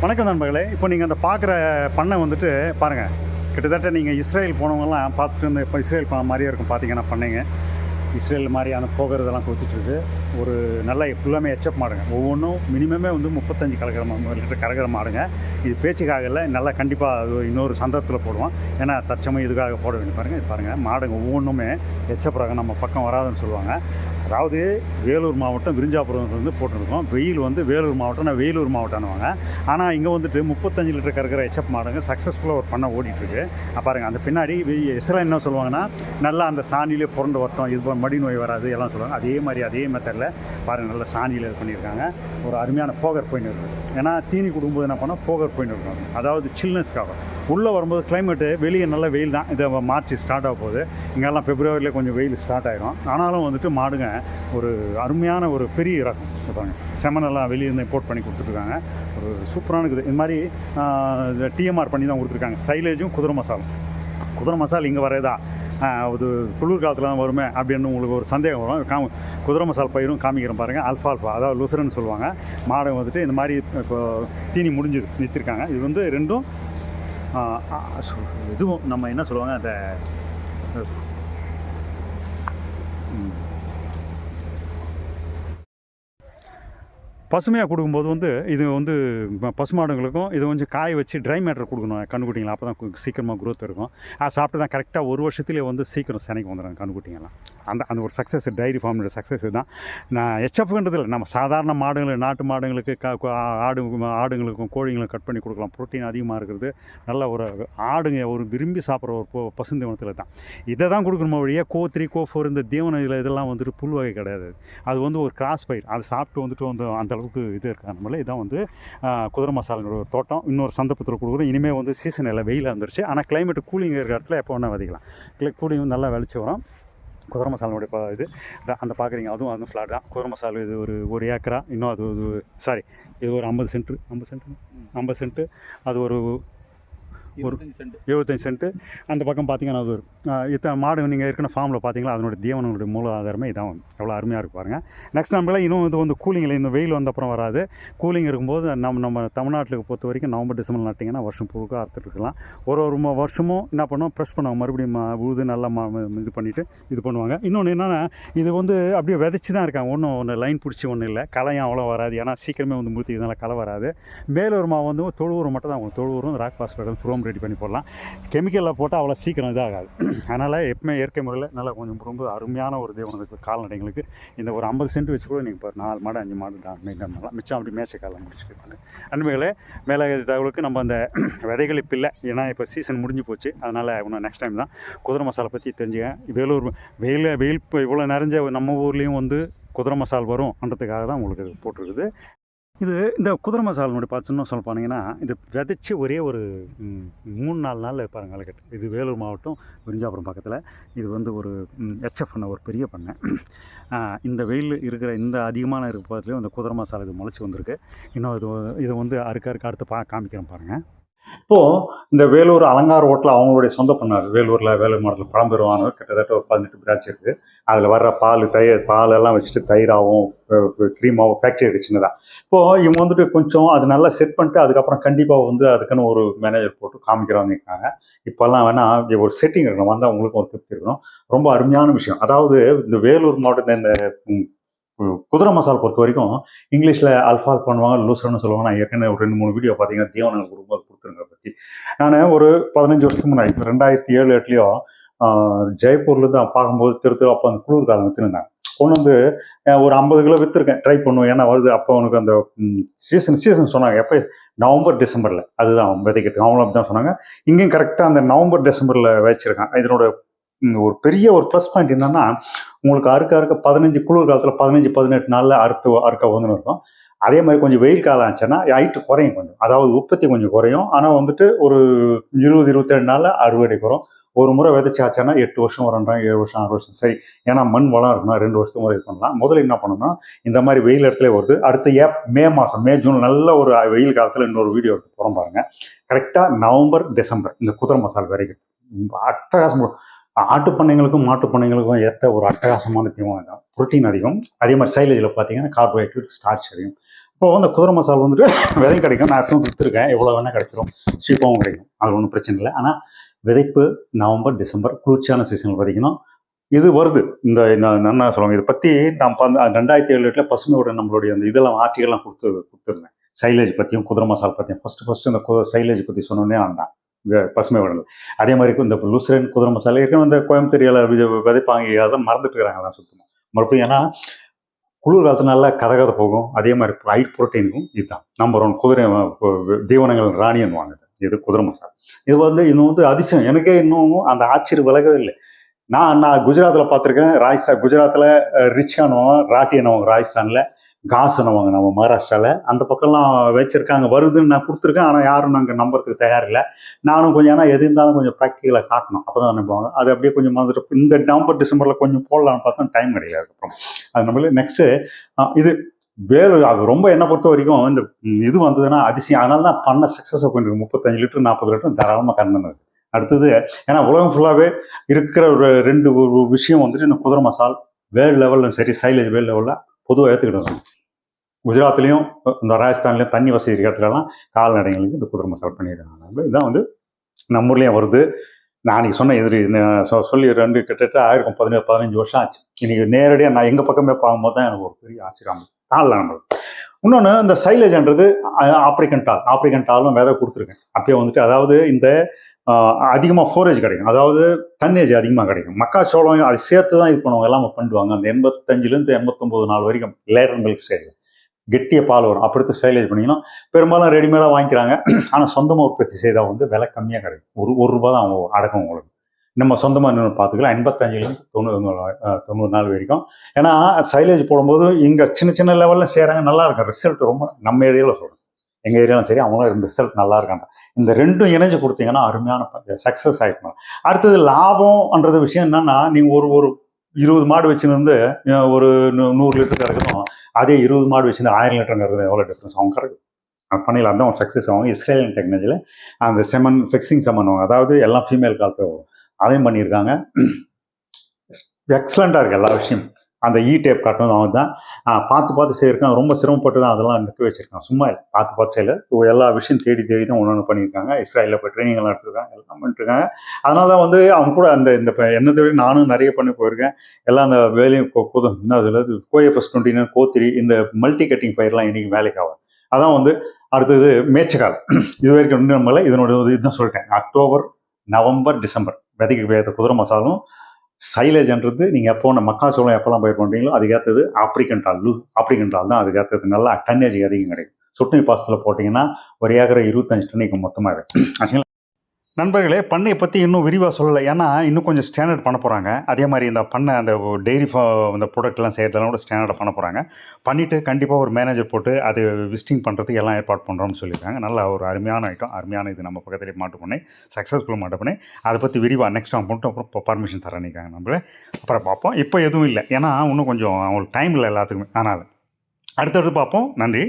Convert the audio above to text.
வணக்கம் நண்பர்களே. இப்போ நீங்கள் அந்த பார்க்குற பண்ணை வந்துட்டு பாருங்கள் கிட்டத்தட்ட நீங்கள் இஸ்ரேல் போனவங்கலாம் பார்த்துட்டு வந்து இப்போ இஸ்ரேல் போன மாதிரியே இருக்கும் பார்த்தீங்கன்னா பண்ணைங்க. இஸ்ரேல் மாதிரியான போகிறதெல்லாம் கொடுத்துட்ருக்கு. ஒரு நல்ல ஃபுல்லாமே எச்சப் மாடுங்க. ஒவ்வொன்றும் மினிமமே வந்து முப்பத்தஞ்சு கலக்கிற மா- லிட்டர் மாடுங்க. இது பேச்சுக்காக இல்லை நல்லா கண்டிப்பாக அது இன்னொரு சந்தர்ப்பத்தில் போடுவோம். ஏன்னா தற்சமயம் இதுக்காக போட வேண்டிய பாருங்கள் இது பாருங்கள் மாடுங்க ஒவ்வொன்றுமே எச்சப் ரகம் நம்ம பக்கம் வராதுன்னு சொல்லுவாங்க. அதாவது வேலூர் மாவட்டம் விருஞ்சாபுரம்லேருந்து போட்டிருக்கோம். வெயில் வந்து வேலூர் மாவட்டம் நான் வேலூர் மாவட்டம்னுவாங்க. ஆனால் இங்கே வந்துட்டு முப்பத்தஞ்சு லிட்டர் கறக்கிற எச்எப் மாடுங்க சக்ஸஸ்ஃபுல்லாக ஒரு பண்ண ஓடிட்டுருக்கு. பாருங்கள் அந்த பின்னாடி இஸ்ரேல் என்ன சொல்லுவாங்கன்னா நல்லா அந்த சாணியிலே புரண்டு வரட்டும் இது மடி நோய் வராது எல்லாம் சொல்லுவாங்க. அதே மாதிரி அதே மெத்தடில் பாருங்கள் நல்லா சாணியில் இது பண்ணியிருக்காங்க. ஒரு அருமையான போகர் போயின்னு இருக்குது ஏன்னா தீனி கொடுக்கும்போது என்ன பண்ணால் போகர் போயின்னு இருக்கும் அதாவது சில்னஸ்க்காக உள்ளே வரும்போது கிளைமேட்டு வெளியே நல்ல வெயில் தான். இது மார்ச் ஸ்டார்ட் ஆக போகுது. இங்கெல்லாம் பிப்ரவரியில் கொஞ்சம் வெயில் ஸ்டார்ட் ஆகிடும் ஆனாலும் வந்துட்டு மாடுங்க ஒரு அருமையான ஒரு பெரிய ரகம் பாருங்க. செமனெல்லாம் வெளியே இருந்து இம்போர்ட் பண்ணி கொடுத்துருக்காங்க ஒரு சூப்பரான இருக்குது இது. மாதிரி டிஎம்ஆர் பண்ணி தான் கொடுத்துருக்காங்க. சைலேஜும் குதிரை மசாலும். குதிரை மசால் இங்கே வரதா அது குளிர் காலத்தில் தான் வருமே அப்படின்னு உங்களுக்கு ஒரு சந்தேகம் வரும். காம குதிரை மசால் பயிரும் காமிக்கிறோம் பாருங்கள் அல்ஃபா அல்ஃபா அதாவது லுசரன்னு சொல்லுவாங்க. மாடை வந்துட்டு இந்த மாதிரி இப்போ தீனி முடிஞ்சுது. நிறுத்திருக்காங்க. இது வந்து ரெண்டும் இதுவும் நம்ம என்ன சொல்லுவாங்க அந்த பசுமையாக கொடுக்கும்போது வந்து இது வந்து ப- பசுமாடுங்களுக்கும் இது கொஞ்சம் காய வச்சு ட்ரை மேட்டர் கொடுக்கணும் கண்ணுக்குட்டிங்களா அப்போ தான் சீக்கிரமாக க்ரோத் இருக்கும். அது சாப்பிட்டு தான் கரெக்டாக ஒரு வருஷத்துலேயே வந்து சீக்கிரம் சினைக்கு வந்துடுறாங்க கண்ணுக்குட்டிங்கெல்லாம் அந்த அந்த ஒரு சக்ஸஸ் டைரி ஃபார்மோட சக்ஸஸ் தான். நான் ஹெச்எஃப்ன்றது இல்லை நம்ம சாதாரண மாடுகள் நாட்டு மாடுங்களுக்கு க ஆடு ஆடுங்களுக்கும் கோழிங்களுக்கும் கட் பண்ணி கொடுக்கலாம். ப்ரோட்டீன் அதிகமாக இருக்கிறது. நல்ல ஒரு ஆடுங்க ஒரு விரும்பி சாப்பிட்ற ஒரு பசுந்தீவனத்தில் தான். இதை தான் கொடுக்கணுமோ வழியே கோ த்ரீ கோ ஃபோர் இந்த தீவன இதில் இதெல்லாம் வந்துட்டு புல் வகை கிடையாது. அது வந்து ஒரு கிராஸ் பயிர். அது சாப்பிட்டு வந்துட்டு வந்து அந்த அளவுக்கு இது இருக்காதுனால இதான் வந்து குதிரை மசாலோட தோட்டம். இன்னொரு சந்தப்பத்தில் கொடுக்குறோம். இனிமேல் வந்து சீசன் எல்லாம் வெயிலாக இருந்துருச்சு ஆனால் கிளைமேட் கூலிங் இருக்கிற இடத்துல எப்போ வேணால் விதைக்கலாம். கூலிங் நல்லா விளைச்சி வரும். குதிரை மசாலனுடைய இது அந்த பார்க்குறீங்க அதுவும் அதுவும் ஃப்ளாட் தான். குதிரை மசாலா இது ஒரு ஒரு ஏக்கரா? இன்னும் அது ஒரு சாரி இது ஒரு ஐம்பது சென்ட்டு ஐம்பது சென்ட்டு ஐம்பது சென்ட்டு அது ஒரு ஒரு எழுபத்தஞ்சு சென்ட்டு அந்த பக்கம் பார்த்தீங்கன்னா அது ஒரு இத்தனை மாடு நீங்கள் ஏற்கனவே ஃபார்மில் பார்த்தீங்களா அதனுடைய தீவனங்களுடைய மூல ஆதாரமே இதான். எவ்வளோ அருமையாக இருக்கு பாருங்கள் நெக்ஸ்ட் நம்மளாம் இன்னும் இது வந்து கூலிங்கில் இந்த வெயில் வந்த அப்புறம் வராது. கூலிங் இருக்கும்போது நம்ம நம்ம தமிழ்நாட்டுக்கு பொறுத்த வரைக்கும் நவம்பர் டிசம்பர் நட்டிங்கன்னா வருஷம் முழுக்க அறுத்துட்டு இருக்கலாம். ஒரு ஒரு வருஷமும் என்ன பண்ணுவோம்? ப்ரெஸ் பண்ணுவாங்க. மறுபடியும் உழுது நல்லா இது பண்ணிவிட்டு இது பண்ணுவாங்க. இன்னொன்று என்னென்னா இது வந்து அப்படியே விதைச்சி தான் இருக்காங்க. ஒன்றும் ஒன்று லைன் பிடிச்சி ஒன்றும் இல்லை. களையும் அவ்வளோ வராது. ஏன்னா சீக்கிரமே வந்து மூத்தி இதனால் களை வராது. மேலூர் மாவு வந்து தொழு உரம் மட்டும் தான் வரும். தொழு உரம் ராக் பாஸ்பேட் ப்ரோம் ரெடி பண்ணி போடலாம். கெமிக்கலில் போட்டால் அவ்வளோ சீக்கிரம் இதாகாது. அதனால் எப்பவுமே இயற்கை முறையில் நல்லா கொஞ்சம் ரொம்ப அருமையான ஒரு தீவனத்துக்கு கால்நடைங்களுக்கு இந்த ஒரு ஐம்பது சென்ட் வச்சு கூட நீங்கள் இப்போ நாலு மாடு அஞ்சு மாடு தான் மெயின்டைன் பண்ணலாம் மிச்சம் அப்படி மேய்ச்சக்காலம் முடிச்சுக்கிறாங்க அன்புகளே மேலே தகவலுக்கு நம்ம அந்த விதைகள் இப்போ இல்லை. ஏன்னா இப்போ சீசன் முடிஞ்சு போச்சு. அதனால் இன்னும் நெக்ஸ்ட் டைம் தான். குதிரை மசாலா பற்றி தெரிஞ்சுக்க வேலூர் வெயில் வெயில் இப்போ இவ்வளோ நிறைஞ்ச நம்ம ஊர்லேயும் வந்து குதிரை மசால் வரும்ன்றதுக்காக தான் உங்களுக்கு போட்டிருக்குது. இது இந்த குதிரை மசாலனுடைய பார்த்து இன்னும் சொல்ல போனீங்கன்னா இது விதைச்சி ஒரே ஒரு மூணு நாலு நாளில் பாருங்கள் அலைக்கட்டு இது வேலூர் மாவட்டம் விரிஞ்சாபுரம் பக்கத்தில். இது வந்து ஒரு எச்எஃப் பண்ண ஒரு பெரிய பண்ணை. இந்த வெயில் இருக்கிற இந்த அதிகமான இருக்கிற பக்கத்துலேயும் இந்த குதிரை மசாலா இது முளைச்சி வந்திருக்கு. இன்னும் இது இதை வந்து அறுக்க அறுக்க அடுத்து பா காமிக்கிறேன் பாருங்கள் இப்போது இந்த வேலூர் அலங்கார ஹோட்டல் அவங்களுடைய சொந்த பண்ணார். வேலூரில் வேலூர் மாவட்டத்தில் பழம்பெருவானவர் கிட்டத்தட்ட ஒரு பதினெட்டு பிரான்ச் இருக்குது அதில் வர்ற பால் தயிர் பால் எல்லாம் வச்சுட்டு தயிராகவும் க்ரீமாகவும் ஃபேக்ட்ரி இருக்குது சின்னதாக இப்போது இவங்க வந்துட்டு கொஞ்சம் அது நல்லா செட் பண்ணிட்டு அதுக்கப்புறம் கண்டிப்பாக வந்து அதுக்குன்னு ஒரு மேனேஜர் போட்டு காமிக்கிறவங்க இருக்காங்க இப்போல்லாம் வேணால் ஒரு செட்டிங் இருக்கணும். வந்தால் உங்களுக்கும் ஒரு திருப்தி இருக்கணும். ரொம்ப அருமையான விஷயம். அதாவது இந்த வேலூர் மாவட்டத்தில் இந்த குதிரை மசால் பொறுத்த வரைக்கும் இங்கிலீஷில் அல்ஃபால் பண்ணுவாங்க லூசர்னு சொல்லுவாங்க. நான் ஏற்கனவே ஒரு ரெண்டு மூணு வீடியோ பார்த்தீங்கன்னா தீவனங்கள் குடும்பம் பற்றி நான் ஒரு பதினஞ்சு வருஷத்துக்கு முன்னாடி ரெண்டாயிரத்தி ஏழு எட்டுலையோ ஜெய்ப்பூர்லேருந்து தான் பார்க்கும்போது திருத்து அப்போ அந்த குளிர் காலம் விற்றுருந்தாங்க கொண்டு வந்து ஒரு ஐம்பது கிலோ விற்றுருக்கேன் ட்ரை பண்ணுவோம் ஏன்னா வருது அப்போ உனக்கு அந்த சீசன் சீசன் சொன்னாங்க. எப்போ? நவம்பர் டிசம்பரில். அதுதான் விதைக்கிறதுக்கு. அவங்களும் அப்படி தான் சொன்னாங்க. இங்கேயும் கரெக்டாக அந்த நவம்பர் டிசம்பரில் வச்சிருக்கான். இதனோட ஒரு பெரிய ஒரு ப்ளஸ் பாயிண்ட் என்னன்னா உங்களுக்கு அறுக்க அறுக்க பதினஞ்சு குளிர் காலத்தில் பதினஞ்சு பதினெட்டு நாளில் அறுத்து அறுக்க வந்துன்னு இருக்கும். அதே மாதிரி கொஞ்சம் வெயில் காலம் ஆச்சுன்னா ஹைட்டு குறையும் கொஞ்சம். அதாவது உற்பத்தி கொஞ்சம் குறையும். ஆனால் வந்துட்டு ஒரு இருபது இருபத்தேழு நாளில் அறுவடை குறையும். ஒரு முறை விதைச்சாச்சுன்னா எட்டு வருஷம் வரண்டாம் ஏழு வருஷம் ஆறு வருஷம். சரி ஏன்னா மண் வளம் இருக்கணும் ரெண்டு வருஷத்துக்கு முறை இது பண்ணலாம். முதல்ல என்ன பண்ணணும்னா இந்த மாதிரி வெயில் இடத்துல வருது. அடுத்த ஏப் மே மாதம் மே ஜூன் நல்ல ஒரு வெயில் காலத்தில் இன்னொரு வீடியோ எடுத்து போகிறோம் பாருங்கள் கரெக்டாக நவம்பர் டிசம்பர் இந்த குதிரை மசால் வரைக்கும் அட்டகாசம் ஆட்டு பண்ணைங்களுக்கும் மாட்டு பண்ணைங்களுக்கும் ஏற்ற ஒரு அட்டகாசமான தீவனம் தான் புரோட்டீன் அதிகம். அதே மாதிரி சைலேஜில் பார்த்தீங்கன்னா கார்போஹைட்ரேட் ஸ்டார்ச் அதிகம். இப்போ அந்த குதிரை மசால் வந்துட்டு விதை கிடைக்கும். நான் எப்பவும் கொடுத்துருக்கேன். எவ்வளோ வேணால் கிடைக்கும் சீப்பாகவும் கிடைக்கும். அது ஒன்றும் பிரச்சனை இல்லை. ஆனால் விதைப்பு நவம்பர் டிசம்பர் குளிர்ச்சியான சீசனில் விதைக்கணும் இது வருது. இந்த நான் என்ன சொல்லுவாங்க? இதை பற்றி நான் பந்த ரெண்டாயிரத்தி ஏழு எட்டில் பசுமையோட நம்மளுடைய அந்த இதெல்லாம் ஆர்டிகல்லாம் கொடுத்து கொடுத்துருந்தேன். சைலேஜ் பற்றியும் குதிரை மசால் பற்றியும் ஃபஸ்ட்டு ஃபஸ்ட்டு இந்த கு சைலேஜ் பற்றி சொன்னோன்னே வந்தான் பசுமை உடல். அதே மாதிரி இந்த லூசரன் குதிரை மசாலா ஏற்கனவே இந்த கோயம்புத்தூர் விதைப்பாங்க. அதெல்லாம் மறந்துட்டு இருக்கிறாங்க அதான் சுத்தமாக மறுபடியும் ஏன்னா குளிர் காலத்தில் நல்லா கதகத போகும். அதே மாதிரி ஹைட் ப்ரோட்டீனுக்கும் இதுதான். நம்பர் ஒன் குதிரை தீவனங்கள் ராணியன் வாங்குது. இது குதிரை மசாலா. இது வந்து இன்னும் வந்து அதிசயம். எனக்கே இன்னும் அந்த ஆச்சரியம் விலகவே இல்லை. நான் நான் குஜராத்தில் பார்த்துருக்கேன். ராஜஸ்தான் குஜராத்தில் ரிச்கானவங்க ராட்டியனவங்க ராஜஸ்தானில் காசுனவங்க நம்ம மகாராஷ்டிராவில் அந்த பக்கம்லாம் வச்சுருக்காங்க வருதுன்னு நான் கொடுத்துருக்கேன் ஆனால் யாரும் நாங்கள் நம்புறதுக்கு தயாரில்லை. நானும் கொஞ்சம் ஆனால் எது இருந்தாலும் கொஞ்சம் ப்ராக்டிக்கலாக காட்டணும். அப்போ தான் நினைப்பாங்க. அது அப்படியே கொஞ்சம் மறந்துட்டு இந்த நவம்பர் டிசம்பரில் கொஞ்சம் போடலாம்னு பார்த்தா டைம் கிடையாது அப்புறம். அது நம்மளே நெக்ஸ்ட்டு இது வேறு அது ரொம்ப என்னை பொறுத்த வரைக்கும் இந்த இது வந்ததுன்னா அதிசயம். அதனால தான் பண்ண சக்ஸஸை கொஞ்சம் முப்பத்தஞ்சு லிட்டர் நாற்பது லிட்டர் தாராளமாக கறந்துனது அடுத்தது ஏன்னா உலகம் ஃபுல்லாகவே இருக்கிற ஒரு ரெண்டு ஒரு விஷயம் வந்துட்டு இந்த குதிரை மசால் வேர்ல்டு லெவலில் சரி சைலேஜ் வேர்ல்டு லெவலில் பொதுவாக ஏற்றுக்கிட்டு குஜராத்லேயும் இந்த ராஜஸ்தான்லேயும் தண்ணி வசதி இருக்கிற இடத்துலலாம் கால்நடைகளுக்கு இந்த குதிரை மசால் பண்ணியிருக்காங்க. இதான் வந்து நம்ம ஊர்லேயும் வருது. நான் அன்றைக்கி சொன்ன எதிரி நான் சொ- சொல்லி ரெண்டு கிட்டத்தட்ட ஆயிருக்கும் பதினேழு பதினஞ்சு வருஷம் ஆச்சு. இன்றைக்கி நேரடியாக நான் எங்கள் பக்கமே பார்க்கும்போது தான் எனக்கு ஒரு பெரிய ஆச்சரியம். தாளில் நம்மளுக்கு இன்னொன்று இந்த சைலேஜ்ன்றது ஆப்ரிக்கன் டால் ஆப்ரிக்கன் டாலும் விதை கொடுத்துருக்கேன். அப்பயே வந்துட்டு அதாவது இந்த அதிகமாக ஃபோரேஜ் கிடைக்கும். அதாவது டன்னேஜ் அதிகமாக கிடைக்கும். மக்காச்சோளம் அது சேர்த்து தான் இது பண்ணுவாங்க. எல்லாம் பண்ணுவாங்க. அந்த எண்பத்தஞ்சிலேருந்து எண்பத்தொம்போது நாள் வரைக்கும் லேட்டர் மில்க் ஸ்டேஜில் கெட்டிய பால் வரும். அப்படி சைலேஜ் பண்ணிங்கன்னா பெரும்பாலும் ரெடிமேடாக வாங்கிக்கிறாங்க. ஆனால் சொந்தமாக உற்பத்தி செய்தால் வந்து விலை கம்மியாக கிடைக்கும். ஒரு ஒரு ரூபா தான் அவங்க அடக்கம் உங்களுக்கு. நம்ம சொந்தமாக இன்னொன்று பார்த்துக்கலாம். எண்பத்தஞ்சிலேருந்து தொண்ணூறு தொண்ணூறு நாள் வரைக்கும். ஏன்னா சைலேஜ் போடும்போது இங்கே சின்ன சின்ன லெவலில் செய்கிறாங்க நல்லா இருக்கும். ரிசல்ட் ரொம்ப நம்ம ஏரியாவில் சொல்கிறேன் எங்கள் ஏரியாலும் சரி அவங்களும் ரிசல்ட் நல்லா இருக்காங்க. இந்த ரெண்டும் இணைஞ்சு கொடுத்தீங்கன்னா அருமையான சக்ஸஸ் ஆகிருக்கும் அடுத்தது லாபம்ன்றது விஷயம் என்னென்னா நீங்கள் ஒரு ஒரு இருபது மாடு வச்சுருந்து ஒரு நூ- நூறு லிட்டர் கறக்கணும் அதே இருபது மாடு வச்சுருந்து ஆயிரம் லிட்டர் கறக்குது. எவ்வளோ டிஃப்ரென்ஸ் அவங்க கறக்கு. பண்ணையில் அந்த தான் சக்ஸஸ் ஆகும். இஸ்ரேலியன் டெக்னாலஜியில் அந்த செமன் செக்ஸிங் செமன் அதாவது எல்லாம் ஃபீமேல் கால் போய் வரும். அதையும் பண்ணியிருக்காங்க. எக்ஸலண்ட்டாக இருக்குது எல்லா விஷயம். அந்த இ டேப் காட்டணும் அவன் தான். பார்த்து பார்த்து செய்யிருக்கான் ரொம்ப சிரமப்பட்டு தான் அதெல்லாம் நிற்க வச்சிருக்கான் சும்மா இல்லை பார்த்து பார்த்து செய்யல. எல்லா விஷயம் தேடி தேடி தான் ஒன்று ஒன்று பண்ணியிருக்காங்க. இஸ்ராயலில் போய் ட்ரைனிங் எல்லாம் எடுத்துருக்காங்க. எல்லாம் பண்ணிட்டுருக்காங்க. அதனால தான் வந்து அவங்க கூட அந்த இந்த இப்போ என்ன தவிர நானும் நிறைய பண்ணி போயிருக்கேன். எல்லாம் அந்த வேலையும் கொ- என்ன அதில் கோஎஃப்எஸ் டுவெண்ட்டி கோத்திரி இந்த மல்டி கட்டிங் பயிரெலாம் இன்றைக்கி வேலைக்கு ஆகும் அதான் வந்து அடுத்தது மேச்சக்கால் இது வரைக்கும் இன்னும் நம்மள இதனோட இதுதான் சொல்லிட்டேன். October November December. விதைக்கு வேத குதிரை மசாலும் சைலேஜ்ன்றது நீங்கள் எப்போ இந்த மக்காச்சோளம் எப்போல்லாம் பயிர் பண்ணுறீங்களோ அதுக்கேற்றது ஆப்ரிக்கன் டால் லூ ஆப்ரிக்கன் டால் தான் அதுக்கேற்றது நல்லா டன்னேஜ் அதிகம் கிடைக்கும். சொட்டு பாசத்தில் போட்டிங்கன்னா ஒரு ஏக்கரை இருபத்தஞ்சு டன்னுக்கு மொத்தமாக இருக்கு நண்பர்களே பண்ணையை பற்றி இன்னும் விரிவாக சொல்லலை. ஏன்னா இன்னும் கொஞ்சம் ஸ்டாண்டர்ட் பண்ண போகிறாங்க அதே மாதிரி இந்த பண்ணை அந்த டெய்ரி ஃபா அந்த ப்ராடக்ட்லாம் செய்கிறதெல்லாம் கூட ஸ்டாண்டர்டாக பண்ண போகிறாங்க பண்ணிவிட்டு கண்டிப்பாக ஒரு மேனேஜர் போட்டு அது விசிட்டிங் பண்ணுறதுக்கு எல்லாம் ஏற்பாடு பண்ணுறோம்னு சொல்லியிருக்காங்க. நல்ல ஒரு அருமையான ஐட்டம் அருமையான இது நம்ம பக்கத்துலேயே மாட்டு பண்ணி சக்ஸஸ்ஃபுல் மாட்டு பண்ணி. அதை பற்றி விரிவாக நெக்ஸ்ட் அவங்க மட்டும் அப்புறம் பர்மிஷன் தரணிக்காங்க நம்மளே அப்புறம் பார்ப்போம். இப்போ எதுவும் இல்லை. ஏன்னா இன்னும் கொஞ்சம் அவங்களுக்கு டைம் இல்லை எல்லாத்துக்குமே. அதனால் அடுத்தடுத்து பார்ப்போம். நன்றி.